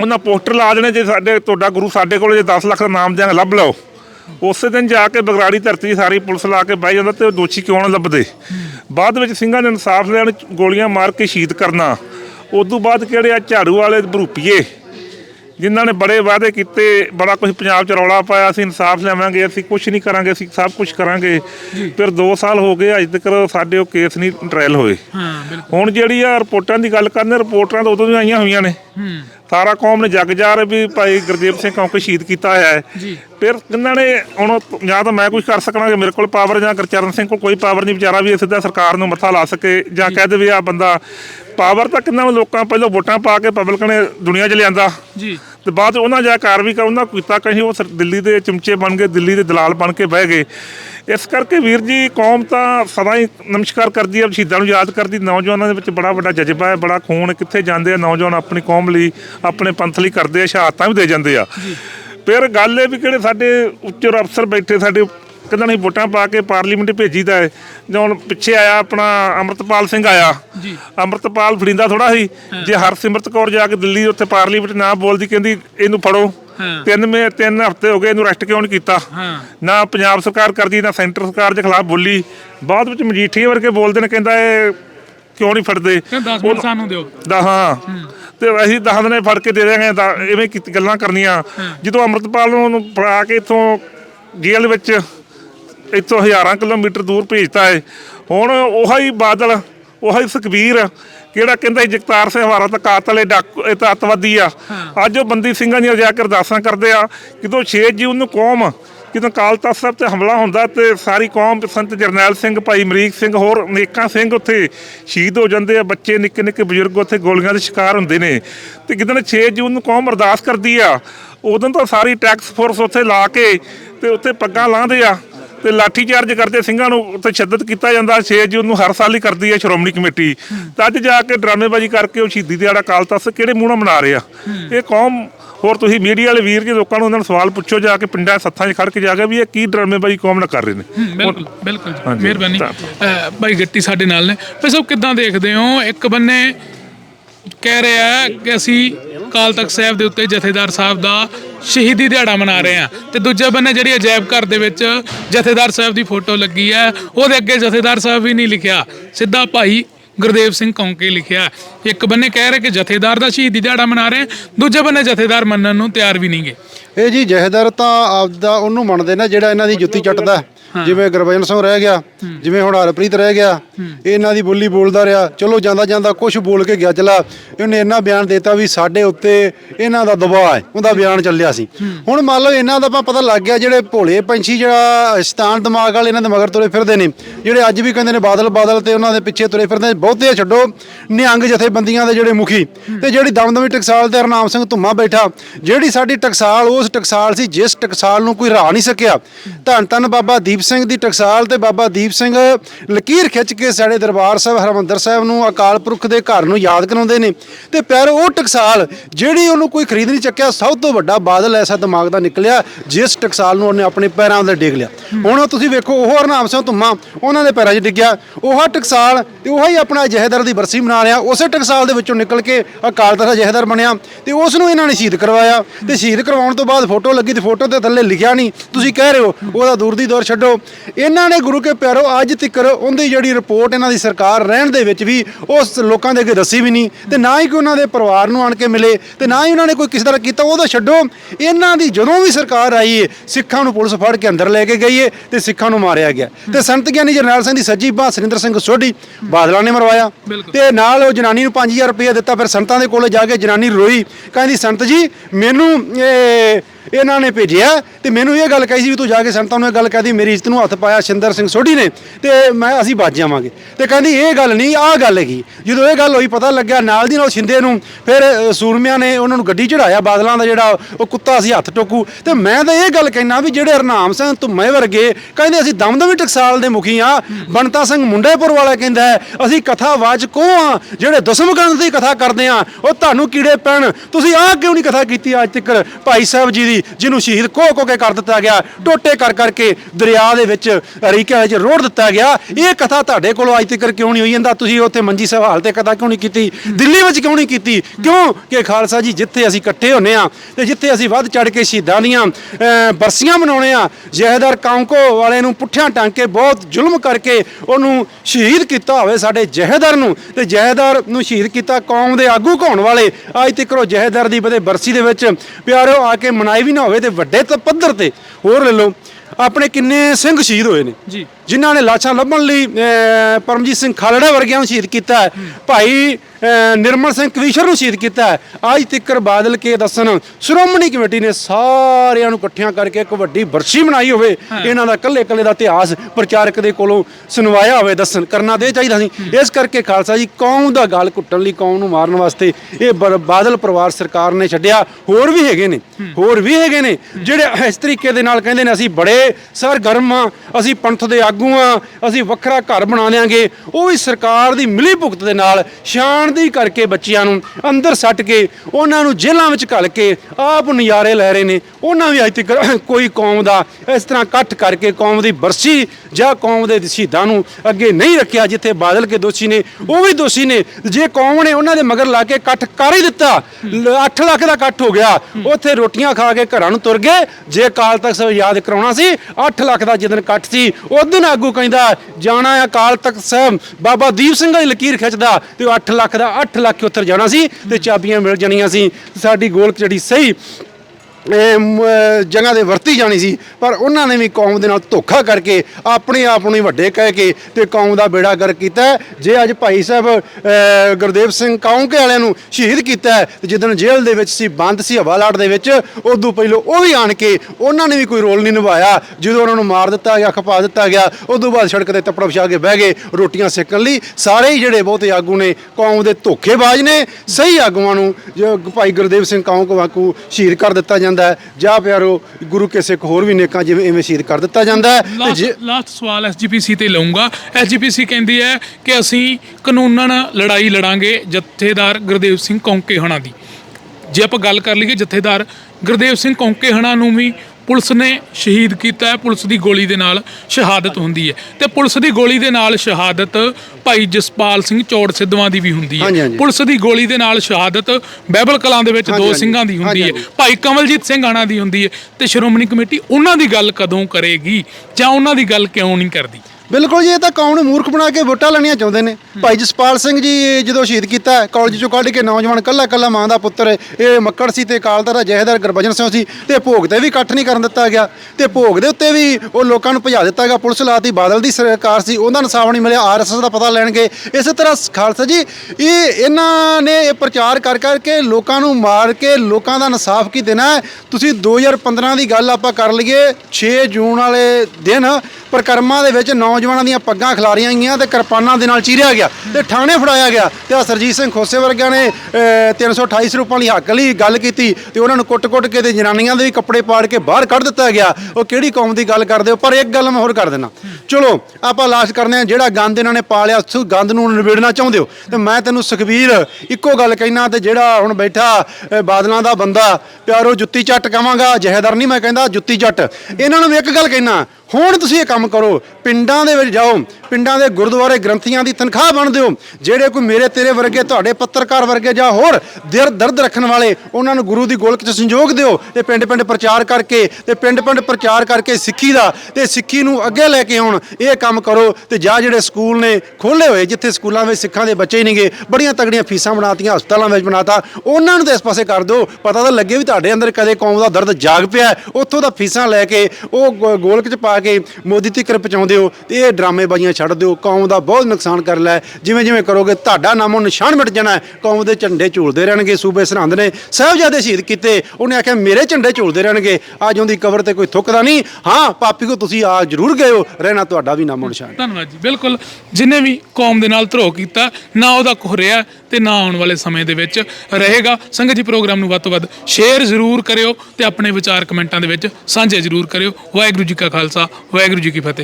ਉਹਨਾਂ ਪੋਸਟਰ ਲਾ ਦੇਣੇ ਜੇ ਸਾਡੇ ਤੁਹਾਡਾ ਗੁਰੂ ਸਾਡੇ ਕੋਲ ਜੇ 10 ਲੱਖ ਦਾ ਨਾਮ ਦਿਆਂਗੇ ਲੱਭ ਲਓ। ਉਸੇ ਦਿਨ ਜਾ ਕੇ ਬਗਰਾੜੀ ਧਰਤੀ ਸਾਰੀ ਪੁਲਿਸ ਲਾ ਕੇ ਬਹਿ ਜਾਂਦਾ ਤੇ ਉਹ ਦੋਸ਼ੀ ਕਿਉਂ ਨਾ ਲੱਭਦੇ। ਬਾਅਦ ਵਿੱਚ ਸਿੰਘਾਂ ਨੇ ਇਨਸਾਫ ਲੈਣ ਗੋਲੀਆਂ ਮਾਰ ਕੇ ਸ਼ਹੀਦ ਕਰਨਾ। ਉਦੋਂ ਬਾਅਦ ਕਿਹੜੇ ਆ ਝਾੜੂ ਵਾਲੇ ਭਰੂਪੀਏ ਜਿਨ੍ਹਾਂ ਨੇ ਬੜੇ ਵਾਅਦੇ ਕੀਤੇ ਬੜਾ ਕੁਝ ਪੰਜਾਬ 'ਚ ਰੌਲਾ ਪਾਇਆ ਅਸੀਂ ਇਨਸਾਫ ਲੈਵਾਂਗੇ ਅਸੀਂ ਕੁਝ ਨਹੀਂ ਕਰਾਂਗੇ ਅਸੀਂ ਸਭ ਕੁਝ ਕਰਾਂਗੇ। ਫਿਰ 2 ਸਾਲ ਹੋ ਗਏ ਅਜੇ ਤੱਕ ਸਾਡੇ ਉਹ ਕੇਸ ਨਹੀਂ ਟ੍ਰਾਇਲ ਹੋਏ। ਹਾਂ ਬਿਲਕੁਲ। ਹੁਣ ਜਿਹੜੀ ਆ ਰਿਪੋਰਟਾਂ ਦੀ ਗੱਲ ਕਰਨੇ ਰਿਪੋਰਟਾਂ ਤਾਂ ਉਦੋਂ ਦੀਆਂ ਆਈਆਂ ਹੋਈਆਂ ਨੇ। ਹੂੰ। ਸਾਰਾ ਕੌਮ ਨੇ ਜੱਗ ਜਾ ਰਿਹਾ ਵੀ ਭਾਈ ਗੁਰਦੇਵ ਸਿੰਘ ਕੌਂਕੇ ਸ਼ਹੀਦ ਕੀਤਾ ਹੋਇਆ ਹੈ ਜੀ। ਫਿਰ ਕਿੰਨਾਂ ਨੇ ਹੁਣ ਜਾਂ ਤਾਂ ਮੈਂ ਕੁਝ ਕਰ ਸਕਣਾ ਕਿ ਮੇਰੇ ਕੋਲ ਪਾਵਰ ਜਾਂ ਗੁਰਚਰਨ ਸਿੰਘ ਕੋਲ ਕੋਈ ਪਾਵਰ ਨਹੀਂ ਵਿਚਾਰਾ ਵੀ ਇਹ ਸਿੱਧਾ ਸਰਕਾਰ ਨੂੰ ਮੱਥਾ ਲਾ ਸਕੇ ਜਾਂ ਕਹਿ ਦੇਵੇ ਆ ਬੰਦਾ ਪਾਵਰ ਤਾਂ ਕਿੰਨਾ ਲੋਕਾਂ ਪਹਿਲਾਂ ਵੋਟਾਂ ਪਾ ਕੇ ਪਬਲਿਕ ਨੇ ਦੁਨੀਆ 'ਚ ਲਿਆਂਦਾ। ਜੀ। ਤੇ ਬਾਅਦ 'ਚ ਉਹਨਾਂ ਜਾ ਕਾਰਵਾਈ ਕਰ ਉਹਨਾਂ ਕੀਤਾ ਕਹੀਂ ਉਹ ਸਰ- ਦਿੱਲੀ ਦੇ ਚਮਚੇ ਬਣ ਗਏ ਦਿੱਲੀ ਦੇ ਦਲਾਲ ਬਣ ਕੇ ਬਹਿ ਗਏ। ਇਸ ਕਰਕੇ ਵੀਰ ਜੀ ਕੌਮ ਤਾਂ ਸਦਾ ਹੀ ਨਮਸਕਾਰ ਕਰਦੀ ਹੈ ਸ਼ਹੀਦਾਂ ਨੂੰ ਯਾਦ ਕਰਦੀ ਨੌਜਵਾਨਾਂ ਦੇ ਵਿੱਚ ਬੜਾ ਵੱਡਾ ਜਜ਼ਬਾ ਹੈ ਬੜਾ ਖੂਨ ਹੈ। ਕਿੱਥੇ ਜਾਂਦੇ ਆ ਨੌਜਵਾਨ ਆਪਣੀ ਕੌਮ ਲਈ ਆਪਣੇ ਪੰਥ ਲਈ ਕਰਦੇ ਆ ਸ਼ਹਾਦਤਾਂ ਵੀ ਦੇ ਜਾਂਦੇ ਆ। ਫਿਰ ਗੱਲ ਇਹ ਵੀ ਕਿਹੜੇ ਸਾਡੇ ਉੱਚ ਅਫਸਰ ਬੈਠੇ ਸਾਡੇ ਕਹਿੰਦਾ ਨਹੀਂ ਵੋਟਾਂ ਪਾ ਕੇ ਪਾਰਲੀਮੈਂਟ ਭੇਜੀਦਾ ਹੈ। ਜਾਂ ਹੁਣ ਪਿੱਛੇ ਆਇਆ ਆਪਣਾ ਅਮਰਤਪਾਲ ਸਿੰਘ ਆਇਆ। ਜੀ। ਅਮਰਤਪਾਲ ਫੜਿੰਦਾ ਥੋੜਾ ਸੀ। ਜੇ ਹਰਸਿਮਰਤ ਕੌਰ ਜਾ ਕੇ ਦਿੱਲੀ ਉੱਥੇ ਪਾਰਲੀਮੈਂਟ ਨਾ ਬੋਲਦੀ ਕਹਿੰਦੀ ਇਹਨੂੰ ਫੜੋ। ਤਿੰਨ ਮੇ ਤਿੰਨ ਹਫ਼ਤੇ ਹੋ ਗਏ ਇਹਨੂੰ ਅਰੈਸਟ ਕਿਉਂ ਨਹੀਂ ਕੀਤਾ? ਨਾ ਪੰਜਾਬ ਸਰਕਾਰ ਕਰਦੀ ਨਾ ਸੈਂਟਰ ਸਰਕਾਰ ਦੇ ਖਿਲਾਫ ਬੋਲੀ। ਬਾਅਦ ਵਿੱਚ ਮਜੀਠੀਆ ਵਰਗੇ ਬੋਲਦੇ ਨੇ ਕਹਿੰਦਾ ਇਹ ਕਿਉਂ ਨਹੀਂ ਫੜਦੇ? 10 ਮਿੰਟ ਸਾਨੂੰ ਦਿਓ। ਦਾ ਹਾਂ। ਤੇ ਅਸੀਂ ਦਸ ਦਿਨੇ ਫੜ ਕੇ ਦੇ ਦੇਵਾਂਗੇ ਤਾਂ ਐਵੇਂ ਗੱਲਾਂ ਕਰਨੀਆਂ। ਜਦੋਂ ਅਮਰਤਪਾਲ ਨੂੰ ਫੜਾ ਕੇ ਇਥੋਂ ਜੇਲ੍ਹ ਵਿੱਚ ਇੱਥੋਂ ਹਜ਼ਾਰਾਂ ਕਿਲੋਮੀਟਰ ਦੂਰ ਭੇਜਤਾ ਹੈ ਹੁਣ ਉਹੀ ਬਾਦਲ ਉਹੀ ਸੁਖਬੀਰ ਕਿਹੜਾ ਕਹਿੰਦਾ ਸੀ ਜਗਤਾਰ ਸਿੰਘ ਹਵਾਰਾ ਤਾਂ ਕਾਤਲ ਹੈ ਡਾਕੂ ਇਹ ਤਾਂ ਅੱਤਵਾਦੀ ਆ। ਅੱਜ ਉਹ ਬੰਦੀ ਸਿੰਘਾਂ ਦੀਆਂ ਜਾ ਕੇ ਅਰਦਾਸਾਂ ਕਰਦੇ ਆ ਕਿਦੋਂ 6 ਜੂਨ ਨੂੰ ਕੌਮ ਕਿਦੋਂ ਕਾਲ ਤਖਤ ਸਾਹਿਬ ਤੇ ਹਮਲਾ ਹੁੰਦਾ ਤੇ ਸਾਰੀ ਕੌਮ ਸੰਤ ਜਰਨੈਲ ਸਿੰਘ ਭਾਈ ਅਮਰੀਕ ਸਿੰਘ ਹੋਰ ਅਨੇਕਾਂ ਸਿੰਘ ਉੱਥੇ ਸ਼ਹੀਦ ਹੋ ਜਾਂਦੇ ਆ। ਬੱਚੇ ਨਿੱਕੇ ਨਿੱਕੇ ਬਜ਼ੁਰਗ ਉੱਥੇ ਗੋਲੀਆਂ ਦੇ ਸ਼ਿਕਾਰ ਹੁੰਦੇ ਨੇ। ਤੇ ਕਿਦਨ 6 ਜੂਨ ਨੂੰ ਕੌਮ ਅਰਦਾਸ ਕਰਦੀ ਆ ਉਦੋਂ ਤਾਂ ਸਾਰੀ ਟੈਕਸ ਫੋਰਸ ਉੱਥੇ ਲਾ ਕੇ ਤੇ ਉੱਥੇ ਪੱਗਾਂ ਲਾਉਂਦੇ ਆ। ਤੇ ਲਾਠੀ ਚਾਰਜ ਕਰਦੇ ਸਿੰਘਾਂ ਨੂੰ ਉੱਥੇ ਸ਼ਿੱਦਤ ਕੀਤਾ ਜਾਂਦਾ। 6 ਜੂਨ ਨੂੰ ਹਰ ਸਾਲ ਹੀ ਕਰਦੀ ਹੈ ਸ਼੍ਰੋਮਣੀ ਕਮੇਟੀ। ਤਾਂ ਅੱਜ ਜਾ ਕੇ ਡਰਾਮੇਬਾਜ਼ੀ ਕਰਕੇ ਉਹ ਸ਼ਹੀਦੀ ਦਿਹਾੜਾ ਕਾਲ ਤਖਤ ਕਿਹੜੇ ਮੂੰਹ ਨਾਲ ਮਨਾ ਰਹੇ ਆ? ਇਹ ਕੌਮ ਹੋਰ ਤੁਸੀਂ ਮੀਡੀਆ ਵਾਲੇ ਵੀਰ ਜੀ ਲੋਕਾਂ ਨੂੰ ਉਹਨਾਂ ਨੂੰ ਸਵਾਲ ਪੁੱਛੋ ਜਾ ਕੇ ਪਿੰਡਾਂ ਸੱਥਾਂ 'ਚ ਖੜ ਕੇ ਜਾ ਕੇ ਵੀ ਇਹ ਕੀ ਡਰਾਮੇਬਾਜ਼ੀ ਕੌਮ ਨਾਲ ਕਰ ਰਹੇ ਨੇ? ਬਿਲਕੁਲ ਮਿਹਰਬਾਨੀ। ਭਾਈ ਗੱਟੀ ਸਾਡੇ ਨਾਲ ਨੇ। ਭਾਈ ਸਾਹਿਬ ਕਿੱਦਾਂ ਦੇਖਦੇ ਹੋ? ਇੱਕ ਬੰਨੇ ਕਹਿ ਰਿਹਾ ਕਿ ਅਸੀਂ ਅਕਾਲ ਤਖਤ ਸਾਹਿਬ ਦੇ ਉੱਤੇ ਜਥੇਦਾਰ ਸਾਹਿਬ ਦਾ ਸ਼ਹੀਦੀ ਦਿਹਾੜਾ ਮਨਾ ਰਹੇ ਹਾਂ। ਤੇ ਦੂਜੇ ਬੰਨੇ ਜਿਹੜੀ ਅਜਾਇਬ ਘਰ ਦੇ ਵਿੱਚ ਜਥੇਦਾਰ ਸਾਹਿਬ ਦੀ ਫੋਟੋ ਲੱਗੀ ਹੈ, ਉਹਦੇ ਅੱਗੇ ਜਥੇਦਾਰ ਸਾਹਿਬ ਵੀ ਨਹੀਂ ਲਿਖਿਆ। ਸਿੱਧਾ ਭਾਈ ਗੁਰਦੇਵ ਸਿੰਘ ਕੌਂਕੇ ਲਿਖਿਆ ਇੱਕ ਬੰਨੇ ਕਹਿ ਰਹੇ ਕਿ ਜਥੇਦਾਰ ਦਾ ਸ਼ਹੀਦੀ ਦਿਹਾੜਾ ਮਨਾ ਰਹੇ, ਦੂਜੇ ਬੰਨੇ ਜਥੇਦਾਰ ਮੰਨਣ ਨੂੰ ਤਿਆਰ ਵੀ ਨਹੀਂਗੇ ਇਹ ਜੀ ਜਥੇਦਾਰ ਤਾਂ ਆਪਦਾ ਉਹਨੂੰ ਮੰਨਦੇ ਨੇ ਜਿਹੜਾ ਇਹਨਾਂ ਦੀ ਜੁੱਤੀ ਚੱਟਦਾ। ਜਿਵੇਂ ਗੁਰਬਚਨ ਸਿੰਘ ਰਹਿ ਗਿਆ ਜਿਵੇਂ ਹੁਣ ਹਰਪ੍ਰੀਤ ਰਹਿ ਗਿਆ ਇਹ ਇਹਨਾਂ ਦੀ ਬੋਲੀ ਬੋਲਦਾ ਰਿਹਾ। ਚਲੋ ਜਾਂਦਾ ਜਾਂਦਾ ਕੁਝ ਬੋਲ ਕੇ ਗਿਆ ਚਲਾ। ਇਹਨੇ ਇੰਨਾ ਬਿਆਨ ਦਿੱਤਾ ਵੀ ਸਾਡੇ ਉੱਤੇ ਇਹਨਾਂ ਦਾ ਦਬਾਅ ਹੈ ਉਹਦਾ ਬਿਆਨ ਚੱਲਿਆ ਸੀ। ਹੁਣ ਮੰਨ ਲਓ ਇਹਨਾਂ ਦਾ ਆਪਾਂ ਪਤਾ ਲੱਗ ਗਿਆ ਜਿਹੜੇ ਭੋਲੇ ਪੰਛੀ ਜਿਹੜਾ ਸ਼ੈਤਾਨ ਦਿਮਾਗ ਵਾਲੇ ਇਹਨਾਂ ਦੇ ਮਗਰ ਤੁਰੇ ਫਿਰਦੇ ਨੇ ਜਿਹੜੇ ਅੱਜ ਵੀ ਕਹਿੰਦੇ ਨੇ ਬਾਦਲ ਬਾਦਲ ਤੇ ਉਹਨਾਂ ਦੇ ਪਿੱਛੇ ਤੁਰੇ ਫਿਰਦੇ ਬਹੁਤੇ ਛੱਡੋ। ਨਿਹੰਗ ਜਥੇਬੰਦੀਆਂ ਦੇ ਜਿਹੜੇ ਮੁਖੀ ਤੇ ਜਿਹੜੀ ਦਮਦਮੀ ਟਕਸਾਲ ਤੇ ਹਰਨਾਮ ਸਿੰਘ ਧੁੰਮਾ ਬੈਠਾ ਜਿਹੜੀ ਸਾਡੀ ਟਕਸਾਲ ਉਸ ਟਕਸਾਲ ਸੀ ਜਿਸ ਟਕਸਾਲ ਨੂੰ ਕੋਈ ਹਰਾ ਨਹੀਂ ਸਕਿਆ। ਧੰਨ ਧੰਨ ਬਾਬਾ ਦੀਪ ਸਿੰਘ ਦੀ ਟਕਸਾਲ ਤੇ ਬਾਬਾ ਦੀਪ ਸਿੰਘ ਲਕੀਰ ਖਿੱਚ ਕੇ ਸਾਡੇ ਦਰਬਾਰ ਸਾਹਿਬ ਹਰਮੰਦਰ ਸਾਹਿਬ ਨੂੰ ਅਕਾਲ ਪੁਰਖ ਦੇ ਘਰ ਨੂੰ ਯਾਦ ਕਰਾਉਂਦੇ ਨੇ। ਤੇ ਪਿਆਰ, ਉਹ ਟਕਸਾਲ ਜਿਹੜੀ ਉਹਨੂੰ ਕੋਈ ਖਰੀਦ ਨਹੀਂ ਚੱਕਿਆ, ਸਭ ਤੋਂ ਵੱਡਾ ਬਾਦਲ ਐਸਾ ਦਿਮਾਗ ਦਾ ਨਿਕਲਿਆ, ਜਿਸ ਟਕਸਾਲ ਨੂੰ ਉਹਨੇ ਆਪਣੇ ਪੈਰਾਂ 'ਤੇ ਡਿੱਗ ਲਿਆ। ਹੁਣ ਤੁਸੀਂ ਵੇਖੋ, ਉਹ ਹਰਨਾਮ ਸਿੰਘ ਧੁੰਮਾ, ਉਹਨਾਂ ਦੇ ਪੈਰਾਂ 'ਚ ਡਿੱਗਿਆ। ਉਹ ਟਕਸਾਲ ਤੇ ਉਹ ਹੀ ਆਪਣਾ ਜਹੇਦਾਰ ਦੀ ਬਰਸੀ ਮਨਾ ਰਿਹਾ ਉਸੇ ਟਕਸਾਲ ਦੇ ਵਿੱਚੋਂ ਨਿਕਲ ਕੇ ਅਕਾਲ ਤਖਤ ਜਹੇਦਾਰ ਬਣਿਆ ਤੇ ਉਸ ਨੂੰ ਇਹਨਾਂ ਨੇ ਸ਼ਹੀਦ ਕਰਵਾਇਆ। ਤੇ ਸ਼ਹੀਦ ਕਰਵਾਉਣ ਤੋਂ ਬਾਅਦ ਫੋਟੋ ਲੱਗੀ ਤੇ ਫੋਟੋ ਤੇ ਥੱਲੇ ਲਿਖਿਆ ਨਹੀਂ। ਤੁਸੀਂ ਕਹਿ ਰਹੇ ਹੋ, ਉਹਦਾ ਦੂਰ ਦੀ ਦੌਰ ਛੱਡੋ। ਪਿਆਰੋ ਇਹਨਾਂ ਨੇ ਗੁਰੂ ਕੇ ਪਿਆਰੋ ਅੱਜ ਤੱਕ ਉਹਦੀ ਜਿਹੜੀ ਰਿਪੋਰਟ ਇਹਨਾਂ ਦੀ ਸਰਕਾਰ ਰਹਿਣ ਦੇ ਵਿੱਚ ਵੀ ਉਸ ਲੋਕਾਂ ਦੇ ਅੱਗੇ ਦੱਸੀ ਵੀ ਨਹੀਂ ਤੇ ਨਾ ਹੀ ਕਿ ਉਹਨਾਂ ਦੇ ਪਰਿਵਾਰ ਨੂੰ ਆਣ ਕੇ ਮਿਲੇ ਤੇ ਨਾ ਹੀ ਉਹਨਾਂ ਨੇ ਕੋਈ ਕਿਸੇ ਤਰ੍ਹਾਂ ਕੀਤਾ ਉਹਦਾ ਛੱਡੋ। ਇਹਨਾਂ ਦੀ ਜਦੋਂ ਵੀ ਸਰਕਾਰ ਆਈ ਹੈ ਸਿੱਖਾਂ ਨੂੰ ਪੁਲਿਸ ਫੜ ਕੇ ਅੰਦਰ ਲੈ ਕੇ ਗਈ ਹੈ ਤੇ ਸਿੱਖਾਂ ਨੂੰ ਮਾਰਿਆ ਗਿਆ। ਤੇ ਸੰਤ ਗਿਆਨੀ ਜਰਨੈਲ ਸਿੰਘ ਦੀ ਸੱਜੀ ਬਾਹ ਸੁਰਿੰਦਰ ਸਿੰਘ ਸੋਢੀ ਬਾਦਲਾਂ ਨੇ ਮਰਵਾਇਆ। ਤੇ ਨਾਲ ਉਹ ਜਨਾਨੀ ਨੂੰ 5000 ਰੁਪਏ ਦਿੱਤਾ ਫਿਰ ਸੰਤਾਂ ਦੇ ਕੋਲੇ ਜਾ ਕੇ ਜਨਾਨੀ ਰੋਈ ਕਹਿੰਦੀ ਸੰਤ ਜੀ ਮੈਨੂੰ ਇਹ ਇਹਨਾਂ ਨੇ ਭੇਜਿਆ ਤੇ ਮੈਨੂੰ ਇਹ ਗੱਲ ਕਹੀ ਸੀ ਵੀ ਤੂੰ ਜਾ ਕੇ ਸੰਤਾਂ ਨੂੰ ਇਹ ਗੱਲ ਕਹਦੀ, ਮੇਰੀ ਇੱਜ਼ਤ ਨੂੰ ਹੱਥ ਪਾਇਆ ਸ਼ਿੰਦਰ ਸਿੰਘ ਸੋਢੀ ਨੇ ਤੇ ਮੈਂ ਅਸੀਂ ਬਚ ਜਾਵਾਂਗੇ। ਤੇ ਕਹਿੰਦੀ, ਇਹ ਗੱਲ ਨਹੀਂ, ਆਹ ਗੱਲ ਹੈਗੀ। ਜਦੋਂ ਇਹ ਗੱਲ ਹੋਈ, ਪਤਾ ਲੱਗਿਆ ਨਾਲ ਦੀ ਨਾਲ ਸ਼ਿੰਦੇ ਨੂੰ ਫਿਰ ਸੂਰਮਿਆਂ ਨੇ ਉਹਨਾਂ ਨੂੰ ਗੱਡੀ ਚੜਾਇਆ ਬਾਦਲਾਂ ਦਾ ਜਿਹੜਾ ਉਹ ਕੁੱਤਾ ਸੀ, ਹੱਥ ਟੋਕੂ। ਤੇ ਮੈਂ ਤਾਂ ਇਹ ਗੱਲ ਕਹਿਣਾ ਵੀ ਜਿਹੜੇ ਹਰਨਾਮ ਸਿੰਘ ਧੁੰਮੇ ਵਰਗੇ ਕਹਿੰਦੇ ਅਸੀਂ ਦਮਦਮੀ ਟਕਸਾਲ ਦੇ ਮੁਖੀ ਆ ਬਣਤਾ ਸਿੰਘ ਮੁੰਡੇਪੁਰ ਵਾਲਾ ਕਹਿੰਦਾ ਅਸੀਂ ਕਥਾਵਾਚਕ ਉਹ ਆ ਜਿਹੜੇ ਦਸਮਗੰਧ ਦੀ ਕਥਾ ਕਰਦੇ ਆ ਉਹ ਤੁਹਾਨੂੰ ਕੀੜੇ ਪੈਣ। ਤੁਸੀਂ ਆਹ ਕਿਉਂ ਨਹੀਂ ਕਥਾ ਕੀਤੀ ਅੱਜ ਤੱਕ? ਭਾਈ ਸਾਹਿਬ ਜੀ ਦੀ ਜਿਹਨੂੰ ਸ਼ਹੀਦ ਕੋਹ ਕੋ ਕੇ ਕਰ ਦਿੱਤਾ ਗਿਆ ਟੋਟੇ ਕਰ ਕਰਕੇ ਦਰਿਆ ਦੇ ਵਿੱਚ ਰੀਕਿਆਂ ਵਿੱਚ ਰੋੜ ਦਿੱਤਾ ਗਿਆ। ਇਹ ਕਥਾ ਤੁਹਾਡੇ ਕੋਲੋਂ ਅੱਜ ਤੱਕ ਕਿਉਂ ਨਹੀਂ ਹੋਈ? ਜਾਂਦਾ ਤੁਸੀਂ ਉੱਥੇ ਮੰਜੀ ਸਵਾਲ ਤੇ ਕਥਾ ਕਿਉਂ ਨਹੀਂ ਕੀਤੀ? ਦਿੱਲੀ ਵਿੱਚ ਕਿਉਂ ਨਹੀਂ ਕੀਤੀ? ਕਿਉਂ ਕਿ ਖਾਲਸਾ ਜੀ ਜਿੱਥੇ ਅਸੀਂ ਇਕੱਠੇ ਹੁੰਨੇ ਆ ਤੇ ਜਿੱਥੇ ਅਸੀਂ ਵੱਧ ਚੜ ਕੇ ਸ਼ਹੀਦਾਂ ਦੀਆਂ ਅਹ, ਬਰਸੀਆਂ ਮਨਾਉਣੇ ਆ ਜਹੇਦਾਰ ਕਾਂਕੋ ਵਾਲੇ ਨੂੰ ਪੁੱਠਿਆਂ ਟੰਗ ਕੇ ਬਹੁਤ ਜ਼ੁਲਮ ਕਰਕੇ ਉਹਨੂੰ ਸ਼ਹੀਦ ਕੀਤਾ ਹੋਵੇ ਸਾਡੇ ਜਹੇਦਾਰ ਨੂੰ। ਤੇ ਜਹੇਦਾਰ ਨੂੰ ਸ਼ਹੀਦ ਕੀਤਾ ਕੌਮ ਦੇ ਆਗੂ ਘਾਉਣ ਵਾਲੇ। ਅੱਜ ਤੱਕ ਉਹ ਜਹੇਦਾਰ ਦੀ ਬਦੇ ਬਰਸੀ ਦੇ ਵਿੱਚ ਪਿਆਰਿਓ ਆ ਕੇ ਮਨਾਈ ਵੀ ਨਾ ਹੋਵੇ ਤੇ ਵੱਡੇ ਤ- ਪੱਧਰ ਤੇ ਹੋਰ ਲੈ ਲਓ। ਆਪਣੇ ਕਿੰਨੇ ਸਿੰਘ ਸ਼ਹੀਦ ਹੋਏ ਨੇ। ਜੀ। ਜਿਨ੍ਹਾਂ ਨੇ ਲਾਸ਼ਾਂ ਲੱਭਣ ਲਈ ਪਰਮਜੀਤ ਸਿੰਘ ਖਾਲੜਾ ਵਰਗਿਆਂ ਨੂੰ ਸ਼ਹੀਦ ਕੀਤਾ ਹੈ ਭਾਈ ਨਿਰਮਲ ਸਿੰਘ ਕਵੀਸ਼ਰ ਨੂੰ ਸ਼ਹੀਦ ਕੀਤਾ ਹੈ। ਅੱਜ ਤੱਕਰ ਬਾਦਲ ਕੇ ਦੱਸਣ ਸ਼੍ਰੋਮਣੀ ਕਮੇਟੀ ਨੇ ਸਾਰਿਆਂ ਨੂੰ ਇਕੱਠਿਆਂ ਕਰਕੇ ਇੱਕ ਵੱਡੀ ਬਰਸ਼ੀ ਬਣਾਈ ਹੋਵੇ। ਇਹਨਾਂ ਦਾ ਕੱਲੇ ਕੱਲੇ ਦਾ ਇਤਿਹਾਸ ਪ੍ਰਚਾਰਕ ਦੇ ਕੋਲੋਂ ਸੁਣਵਾਇਆ ਹੋਵੇ ਦੱਸਣ ਕਰਨਾ ਦੇ ਚਾਹੀਦਾ ਸੀ। ਇਸ ਕਰਕੇ ਖਾਲਸਾ ਜੀ ਕੌਮ ਦਾ ਗਲ ਕੁੱਟਣ ਲਈ ਕੌਮ ਨੂੰ ਮਾਰਨ ਵਾਸਤੇ ਇਹ ਬਾਦਲ ਪਰਿਵਾਰ ਸਰਕਾਰ ਨੇ ਛੱਡਿਆ। ਹੋਰ ਵੀ ਹੈਗੇ ਨੇ ਹੋਰ ਵੀ ਹੈਗੇ ਨੇ ਜਿਹੜੇ ਇਸ ਤਰੀਕੇ ਦੇ ਨਾਲ ਕਹਿੰਦੇ ਨੇ ਅਸੀਂ ਬੜੇ ਸਰਗਰਮ ਆ ਅਸੀਂ ਪੰਥ ਦੇ ਆਗੂ ਅਸੀਂ ਵੱਖਰਾ ਘਰ ਬਣਾ ਲਿਆਂਗੇ। ਉਹ ਵੀ ਸਰਕਾਰ ਦੀ ਮਿਲੀ ਭੁਗਤ ਦੇ ਨਾਲ ਸ਼ਾਨਦੀ ਕਰਕੇ ਬੱਚਿਆਂ ਨੂੰ ਅੰਦਰ ਸੱਟ ਕੇ, ਉਹਨਾਂ ਨੂੰ ਜੇਲ੍ਹਾਂ ਵਿੱਚ ਘੱਲ ਕੇ ਆਪ ਨਜ਼ਾਰੇ ਲੈ ਰਹੇ ਨੇ। ਉਹਨਾਂ ਵੀ ਅੱਜ ਤੱਕ ਕੋਈ ਕੌਮ ਦਾ ਇਸ ਤਰ੍ਹਾਂ ਇਕੱਠ ਕਰਕੇ ਕੌਮ ਦੀ ਬਰਸੀ ਜਾਂ ਕੌਮ ਦੇ ਸ਼ਹੀਦਾਂ ਨੂੰ ਅੱਗੇ ਨਹੀਂ ਰੱਖਿਆ, ਜਿੱਥੇ ਬਾਦਲ ਕੇ ਦੋਸ਼ੀ ਨੇ, ਉਹ ਵੀ ਦੋਸ਼ੀ ਨੇ। ਜੇ ਕੌਮ ਨੇ ਉਹਨਾਂ ਦੇ ਮਗਰ ਲਾ ਕੇ ਇਕੱਠ ਕਰ ਹੀ ਦਿੱਤਾ 8 ਲੱਖ ਦਾ ਇਕੱਠ ਹੋ ਗਿਆ, ਉੱਥੇ ਰੋਟੀਆਂ ਖਾ ਕੇ ਘਰਾਂ ਨੂੰ ਤੁਰ ਗਏ। ਜੇ ਕਾਲ ਤਖਤ ਸਾਹਿਬ ਯਾਦ ਕਰਾਉਣਾ ਸੀ 8 ਲੱਖ ਦਾ ਜਿੱਦਨ ਇਕੱਠ ਸੀ, ਉਸ ਦਿਨ ਆਗੂ ਕਹਿੰਦਾ, ਜਾਣਾ ਆ ਕਾਲ ਤਖਤ ਸਾਹਿਬ, ਬਾਬਾ ਦੀਪ ਸਿੰਘ ਦੀ ਲਕੀਰ ਖਿੱਚਦਾ। ਤੇ ਉਹ 8 ਲੱਖ ਦਾ 8 ਲੱਖ ਉੱਥੇ ਜਾਣਾ ਸੀ ਤੇ ਚਾਬੀਆਂ ਮਿਲ ਜਾਣੀਆਂ ਸੀ। ਸਾਡੀ ਗੋਲਕ ਜਿਹੜੀ ਸਹੀ ਜਗ੍ਹਾ ਦੇ ਵਰਤੀ ਜਾਣੀ ਸੀ ਪਰ ਉਹਨਾਂ ਨੇ ਵੀ ਕੌਮ ਦੇ ਨਾਲ ਧੋਖਾ ਕਰਕੇ ਆਪਣੇ ਆਪ ਨੂੰ ਹੀ ਵੱਡੇ ਕਹਿ ਕੇ ਤੇ ਕੌਮ ਦਾ ਬੇੜਾ ਗਰ ਕੀਤਾ ਜੇ ਅੱਜ ਭਾਈ ਸਾਹਿਬ ਗੁਰਦੇਵ ਸਿੰਘ ਕੌਂਕੇ ਵਾਲਿਆਂ ਨੂੰ ਸ਼ਹੀਦ ਕੀਤਾ ਹੈ, ਤੇ ਜਿੱਦਣ ਜੇਲ੍ਹ ਦੇ ਵਿੱਚ ਸੀ ਬੰਦ ਸੀ ਹਵਾਲਾਟ ਦੇ ਵਿੱਚ ਉਦੋਂ ਪਹਿਲਾਂ ਉਹ ਵੀ ਆਣ ਕੇ ਉਹਨਾਂ ਨੇ ਵੀ ਕੋਈ ਰੋਲ ਨਹੀਂ ਨਿਭਾਇਆ। ਜਦੋਂ ਉਹਨਾਂ ਨੂੰ ਮਾਰ ਦਿੱਤਾ ਗਿਆ ਖਪਾ ਦਿੱਤਾ ਗਿਆ ਉਦੋਂ ਬਾਅਦ ਸੜਕ ਤੇ ਤੱਪੜ ਵਿਛਾ ਕੇ ਬਹਿ ਗਏ ਰੋਟੀਆਂ ਸੇਕਣ ਲਈ। ਸਾਰੇ ਹੀ ਜਿਹੜੇ ਬਹੁਤੇ ਆਗੂ ਨੇ ਕੌਮ ਦੇ ਧੋਖੇਬਾਜ਼ ਨੇ ਸਹੀ ਆਗੂਆਂ ਨੂੰ ਜੋ ਭਾਈ ਗੁਰਦੇਵ ਸਿੰਘ ਕੌਂਕ ਵਾਕੂ ਸ਼ਹੀਦ ਕਰ ਦਿੱਤਾ ਜਾਂਦਾ ਹੈ। ਜਾਂ ਪਿਆਰੋ ਗੁਰੂ ਕੇ ਸਿੱਖ ਹੋਰ ਵੀ ਨੇਕਾਂ ਜਿਵੇਂ ਐਵੇਂ ਸ਼ਹੀਦ ਕਰ ਦਿੱਤਾ ਜਾਂਦਾ ਹੈ। ਤੇ ਜੇ ਲਾਸਟ ਲਾਸਟ ਸਵਾਲ ਐਸਜੀਪੀਸੀ ਤੇ ਲਵਾਂਗਾ ਐਸਜੀਪੀਸੀ ਕਹਿੰਦੀ ਹੈ ਕਿ ਅਸੀਂ ਕਾਨੂੰਨਨ ਲੜਾਈ ਲੜਾਂਗੇ ਜਥੇਦਾਰ ਗੁਰਦੇਵ ਸਿੰਘ ਕੌਂਕੇ ਹਣਾ ਦੀ। ਜੇ ਆਪਾਂ ਗੱਲ ਕਰ ਲਈਏ ਜਥੇਦਾਰ ਗੁਰਦੇਵ ਸਿੰਘ ਕੌਂਕੇ ਹਣਾ ਨੂੰ ਵੀ ਪੁਲਿਸ ਨੇ ਸ਼ਹੀਦ ਕੀਤਾ ਹੈ ਪੁਲਿਸ ਦੀ ਗੋਲੀ ਦੇ ਨਾਲ ਸ਼ਹਾਦਤ ਹੁੰਦੀ ਹੈ। ਤੇ ਪੁਲਿਸ ਦੀ ਗੋਲੀ ਦੇ ਨਾਲ ਸ਼ਹਾਦਤ ਭਾਈ ਜਸਪਾਲ ਸਿੰਘ ਚੌੜ ਸਿੱਧਵਾਂ ਦੀ ਵੀ ਹੁੰਦੀ ਹੈ। ਪੁਲਿਸ ਦੀ ਗੋਲੀ ਦੇ ਨਾਲ ਸ਼ਹਾਦਤ ਬਹਿਬਲ ਕਲਾਂ ਦੇ ਵਿੱਚ ਦੋ। ਸਿੰਘਾਂ ਦੀ ਹੁੰਦੀ ਹੈ। ਭਾਈ ਕਮਲਜੀਤ ਸਿੰਘ ਆਣਾ ਦੀ ਹੁੰਦੀ ਹੈ। ਤੇ ਸ਼੍ਰੋਮਣੀ ਕਮੇਟੀ ਉਹਨਾਂ ਦੀ ਗੱਲ ਕਦੋਂ ਕਰੇਗੀ ਜਾਂ ਉਹਨਾਂ ਦੀ ਗੱਲ ਕਿਉਂ ਨਹੀਂ ਕਰਦੀ? ਬਿਲਕੁਲ ਜੀ ਇਹ ਤਾਂ ਕੌਮ ਨੂੰ ਮੂਰਖ ਬਣਾ ਕੇ ਵੋਟਾਂ ਲੈਣੀਆਂ ਚਾਹੁੰਦੇ ਨੇ? ਭਾਈ ਜਸਪਾਲ ਸਿੰਘ ਜੀ ਜਦੋਂ ਸ਼ਹੀਦ ਕੀਤਾ ਕਾਲਜ ਚੋਂ ਕੱਢ ਕੇ ਨੌਜਵਾਨ ਕੱਲਾ ਕੱਲਾ ਮਾਂ ਦਾ ਪੁੱਤਰ ਇਹ ਮੱਕੜ ਸੀ ਤੇ ਕਾਲਦਾ ਦਾ ਜਹੇਦਾਰ ਗੁਰਬਚਨ ਸਿੰਘ ਸੀ ਤੇ ਭੋਗ ਤੇ ਵੀ ਇਕੱਠ ਨਹੀਂ ਕਰਨ ਦਿੱਤਾ ਗਿਆ। ਤੇ ਭੋਗ ਦੇ ਉੱਤੇ ਵੀ ਉਹ ਲੋਕਾਂ ਨੂੰ ਭਜਾ ਦਿੱਤਾ ਗਿਆ। ਪੁਲਿਸ ਲਾਤੀ ਬਾਦਲ ਦੀ ਸਰਕਾਰ ਸੀ ਉਹਨਾਂ ਨੂੰ ਸਾਫ਼ ਨਹੀਂ ਮਿਲਿਆ ਆਰਐਸਐਸ ਦਾ ਪਤਾ ਲੈਣਗੇ। ਇਸੇ ਤਰ੍ਹਾਂ ਖਾਲਸਾ ਜੀ ਇਹ ਇਹਨਾਂ ਨੇ ਇਹ ਪ੍ਰਚਾਰ ਕਰ ਕਰਕੇ ਲੋਕਾਂ ਨੂੰ ਮਾਰ ਕੇ ਲੋਕਾਂ ਦਾ ਇਨਸਾਫ ਕੀ ਦੇਣਾ ਤੁਸੀਂ 2015 ਦੀ ਗੱਲ ਆਪਾਂ ਕਰ ਲਈਏ 6 ਜੂਨ ਵਾਲੇ ਦਿਨ ਪ੍ਰਕਰਮਾਂ ਦੇ ਵਿੱਚ ਨੌਜਵਾਨਾਂ ਦੀਆਂ ਪੱਗਾਂ ਖਿਲਾਰੀਆਂ ਗਈਆਂ ਤੇ ਕਿਰਪਾਨਾਂ ਦੇ ਨਾਲ ਚੀਰਿਆ ਗਿਆ ਤੇ ਥਾਣੇ ਫੜਾਇਆ ਗਿਆ ਤੇ ਸਰਜੀਤ ਸਿੰਘ ਖੋਸੇ ਵਰਗਿਆਂ ਨੇ ਅਹ, 328 ਸਰੂਪਾਂ ਲਈ ਹੱਕ ਲਈ ਗੱਲ ਕੀਤੀ ਤੇ ਉਹਨਾਂ ਨੂੰ ਕੁੱਟ-ਕੁੱਟ ਕੇ ਤੇ ਜਨਾਨੀਆਂ ਦੇ ਵੀ ਕੱਪੜੇ ਪਾੜ ਕੇ ਬਾਹਰ ਕੱਢ ਦਿੱਤਾ ਗਿਆ। ਉਹ ਕਿਹੜੀ ਕੌਮ ਦੀ ਗੱਲ ਕਰਦੇ ਹੋ? ਪਰ ਇੱਕ ਗੱਲ ਮੈਂ ਹੋਰ ਕਰ ਦੇਣਾ ਚਲੋ ਆਪਾਂ ਲਾਸ਼ ਕਰਨੇ ਆ ਜਿਹੜਾ ਗੰਦ ਇਹਨਾਂ ਨੇ ਪਾਲਿਆ ਉਸ ਗੰਦ ਨੂੰ ਨਿਬੇੜਨਾ ਚਾਹੁੰਦੇ ਹੋ। ਤੇ ਮੈਂ ਤੈਨੂੰ ਸੁਖਬੀਰ ਇੱਕੋ ਗੱਲ ਕਹਿਣਾ ਤੇ ਜਿਹੜਾ ਹੁਣ ਬੈਠਾ ਬਾਦਲਾਂ ਦਾ ਬੰਦਾ ਪਿਆਰੋ ਜੁੱਤੀ ਚੱਟ ਕਵਾਂਗਾ ਜਹੇਦਾਰ ਨਹੀਂ ਮੈਂ ਕਹਿੰਦਾ ਜੁੱਤੀ ਚੱਟ। ਇਹਨਾਂ ਨੂੰ ਵੀ ਇੱਕ ਗੱਲ ਕਹਿਣਾ ਹੁਣ ਤੁਸੀਂ ਇਹ ਕੰਮ ਕਰੋ। ਪਿੰਡਾਂ ਦੇ ਵਿੱਚ ਜਾਓ। ਪਿੰਡਾਂ ਦੇ ਗੁਰਦੁਆਰੇ ਗ੍ਰੰਥੀਆਂ ਦੀ ਤਨਖਾਹ ਬਣ ਦਿਓ। ਜਿਹੜੇ ਕੋਈ ਮੇਰੇ ਤੇਰੇ ਵਰਗੇ, ਤੁਹਾਡੇ ਪੱਤਰਕਾਰ ਵਰਗੇ ਜਾਂ ਹੋਰ ਦਿਰ ਦਰਦ ਰੱਖਣ ਵਾਲੇ, ਉਹਨਾਂ ਨੂੰ ਗੁਰੂ ਦੀ ਗੋਲਕ 'ਚ ਸੰਯੋਗ ਦਿਓ। ਤੇ ਪਿੰਡ ਪਿੰਡ ਪ੍ਰਚਾਰ ਕਰਕੇ, ਤੇ ਪਿੰਡ ਪਿੰਡ ਪ੍ਰਚਾਰ ਕਰਕੇ ਸਿੱਖੀ ਦਾ, ਤੇ ਸਿੱਖੀ ਨੂੰ ਅੱਗੇ ਲੈ ਕੇ ਆਉਣ। ਇਹ ਕੰਮ ਕਰੋ ਤੇ ਜਾਂ ਜਿਹੜੇ ਸਕੂਲ ਨੇ ਖੋਲੇ ਹੋਏ, ਜਿੱਥੇ ਸਕੂਲਾਂ ਵਿੱਚ ਸਿੱਖਾਂ ਦੇ ਬੱਚੇ ਹੀ ਨਹੀਂਗੇ, ਬੜੀਆਂ ਤਗੜੀਆਂ ਫੀਸਾਂ ਬਣਾਤੀਆਂ, ਹਸਪਤਾਲਾਂ ਵਿੱਚ ਬਣਾਤਾ, ਉਹਨਾਂ ਨੂੰ ਤੇ ਇਸ ਪਾਸੇ ਕਰ ਦਿਓ। ਪਤਾ ਤਾਂ ਲੱਗੇ ਵੀ ਤੁਹਾਡੇ ਅੰਦਰ ਕਦੇ ਕੌਮ ਦਾ ਦਰਦ ਜਾਗ ਪਿਆ ਉੱਥੋਂ ਦਾ ਫੀਸਾਂ ਲੈ ਕੇ ਉਹ ਗੋ- ਗੋਲਕ 'ਚ ਪਾ ਕੇ ਮੋਦੀ ਤੀਕਰ ਪਹੁੰਚਾਉਂਦੇ ਹੋ ਤੇ ਇਹ ਡਰਾਮੇਬਾਜ਼ੀਆਂ ਛੱਡ ਦਿਓ। ਕੌਮ ਦਾ ਬਹੁਤ ਨੁਕਸਾਨ ਕਰ ਲੈ। ਜਿਵੇਂ ਜਿਵੇਂ ਕਰੋਗੇ, ਤੁਹਾਡਾ ਨਾਮੋ ਨਿਸ਼ਾਨ ਮਿਟ ਜਾਣਾ ਕੌਮ ਦੇ ਝੰਡੇ ਝੂਲਦੇ ਰਹਿਣਗੇ। ਸੂਬੇ ਸਰਹੰਦ ਨੇ ਸਾਹਿਬਜ਼ਾਦੇ ਸ਼ਹੀਦ ਕੀਤੇ। ਉਹਨੇ ਆਖਿਆ, ਮੇਰੇ ਝੰਡੇ ਝੂਲਦੇ ਰਹਿਣਗੇ। ਅੱਜ ਉਹਦੀ ਕਬਰ ਤੇ ਕੋਈ ਥੁੱਕਦਾ ਨਹੀਂ। ਹਾਂ, ਪਾਪੀ ਕੋ ਤੁਸੀਂ ਆ ਜ਼ਰੂਰ ਗਏ ਹੋ। ਰਹਿਣਾ ਤੁਹਾਡਾ ਵੀ ਨਾਮੋ ਨਿਸ਼ਾਨ ਧੰਨਵਾਦ ਜੀ। ਬਿਲਕੁਲ, ਜਿਨੇ ਵੀ ਕੌਮ ਦੇ ਨਾਲ ਧਰੋ ਕੀਤਾ, ਨਾ ਉਹਦਾ ਕੁਝ ਰਿਹਾ। ਤੇ ਨਾ ਆਉਣ ਵਾਲੇ ਸਮੇਂ ਦੇ ਵਿੱਚ ਰਹੇਗਾ। ਸੰਗਤ ਜੀ ਪ੍ਰੋਗਰਾਮ ਨੂੰ ਵੱਧ ਤੋਂ ਵੱਧ ਸ਼ੇਅਰ ਜ਼ਰੂਰ ਕਰਿਓ ਤੇ ਆਪਣੇ ਵਿਚਾਰ ਕਮੈਂਟਾਂ ਦੇ ਵਿੱਚ ਸਾਂਝੇ ਜ਼ਰੂਰ ਕਰਿਓ। ਵਾਹਿਗੁਰੂ ਜੀ ਕਾ ਖਾਲਸਾ, ਵਾਹਿਗੁਰੂ ਜੀ ਕੀ ਫਤਿਹ।